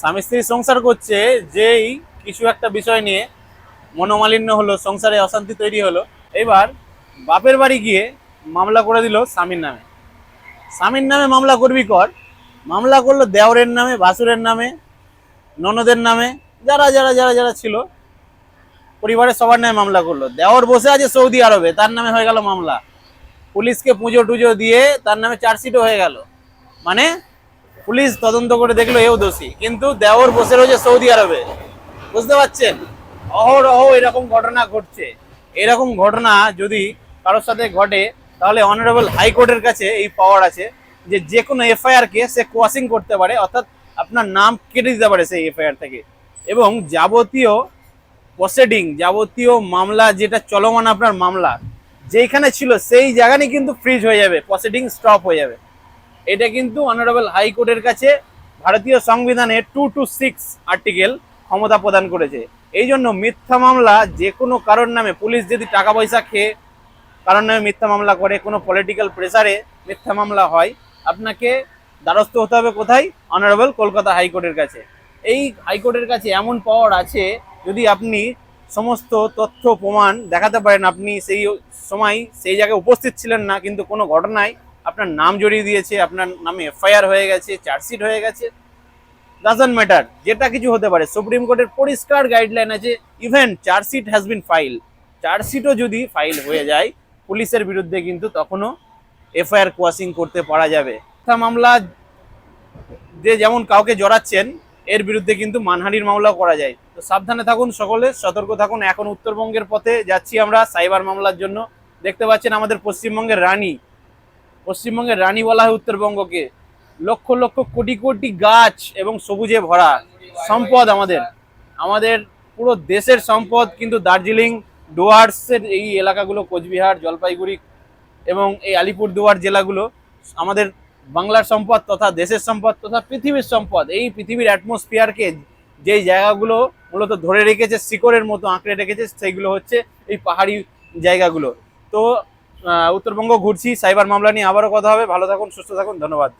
স্বামী স্ত্রী সংসার করছে, যেই কিছু একটা বিষয় নিয়ে মনোমালিন্য হলো, সংসারে অশান্তি তৈরি হলো, এবার বাপের বাড়ি গিয়ে মামলা করে দিল স্বামীর নামে। স্বামীর নামে মামলা করবি কর, মামলা করল দেওরের নামে, ভাসুরের নামে, ননদের নামে, যারা যারা যারা যারা ছিল, পরিবারের সবার নামে মামলা করল। দেওর বসে আছে সৌদি আরবে, তার নামে হয়ে গেল মামলা। পুলিশকে পুজো টুজো দিয়ে তার নামে চার্জশিটও হয়ে গেল। মানে পুলিশ তদন্ত করে দেখল এও দোষী। কিন্তু দেওর বসে রয়েছে সৌদি আরবে। বুঝতে পারছেন? অহরহ এরকম ঘটনা ঘটছে। এরকম ঘটনা যদি কারোর সাথে ঘটে, তাহলে অনারেবল হাইকোর্টের কাছে এই পাওয়ার আছে যে যে কোনো এফআইআর কে সে কোয়াশিং করতে পারে, অর্থাৎ আপনার নাম কেটে দিতে পারে সেই এফআইআর থেকে। এবং যাবতীয় প্রসিডিং যাবতীয় মামলা, যেটা চলমান আপনার মামলা যেখানে ছিল, সেই জায়গায় কিন্তু ফ্রিজ হয়ে যাবে প্রসিডিং স্টপ হয়ে যাবে। এটা কিন্তু অনারেবল হাইকোর্টের কাছে ভারতীয় সংবিধানে টু টু সিক্স আর্টিকেল ক্ষমতা প্রদান করেছে। এই জন্য মিথ্যা মামলা যে কোনো কারোর নামে পুলিশ যদি টাকা পয়সা খেয়ে কারোর নামে মিথ্যা মামলা করে, কোনো পলিটিক্যাল প্রেসারে মিথ্যা মামলা হয়, আপনাকে দ্বারস্থ হতে হবে কোথায়? অনারেবল কলকাতা হাইকোর্টের কাছে। এই হাইকোর্টের কাছে এমন পাওয়ার আছে, যদি আপনি সমস্ত তথ্য, প্রমাণ দেখাতে পারেন, আপনি সেই সময় সেই জায়গায় উপস্থিত ছিলেন না, কিন্তু কোনো ঘটনায় আপনার নাম জড়িয়ে দিয়েছে, আপনার নামে এফআইআর হয়ে গেছে, চার্জশিট হয়ে গেছে। ডাজন্ট ম্যাটার যেটা কিছু হতে পারে। সুপ্রিম কোর্টের পরিষ্কার গাইডলাইন আছে even chargesheet has been file চার্জশিটও যদি ফাইল হয়ে যায়, পুলিশের বিরুদ্ধে কিন্তু তখনও এফআইআর কোয়াশিং করতে পারা যাবে। মামলা, যে যেমন কাউকে জড়াচ্ছেন, এর বিরুদ্ধে কিন্তু মানহানির মামলাও করা যায়। তো সাবধানে থাকুন সকলে, সতর্ক থাকুন। এখন উত্তরবঙ্গের পথে যাচ্ছি আমরা, সাইবার মামলার জন্য। দেখতে পাচ্ছেন আমাদের পশ্চিমবঙ্গের রানী পশ্চিমবঙ্গের রানী বলা হয় উত্তরবঙ্গকে লক্ষ লক্ষ কোটি কোটি গাছ এবং সবুজে ভরা সম্পদ আমাদের। আমাদের পুরো দেশের সম্পদ কিন্তু দার্জিলিং, ডুয়ার্সের এই এলাকাগুলো, কোচবিহার, জলপাইগুড়ি এবং এই আলিপুরদুয়ার জেলাগুলো আমাদের বাংলার সম্পদ তথা দেশের সম্পদ তথা পৃথিবীর সম্পদ। এই পৃথিবীর অ্যাটমসফিয়ারকে যেই জায়গাগুলো মূলত ধরে রেখেছে, শিকড়ের মতো আঁকড়ে রেখেছে, সেইগুলো হচ্ছে এই পাহাড়ি জায়গাগুলো। তো উত্তরবঙ্গ ঘুরছি সাইবার মামলা নিয়ে আবারও কথা হবে। ভালো থাকুন সুস্থ থাকুন ধন্যবাদ।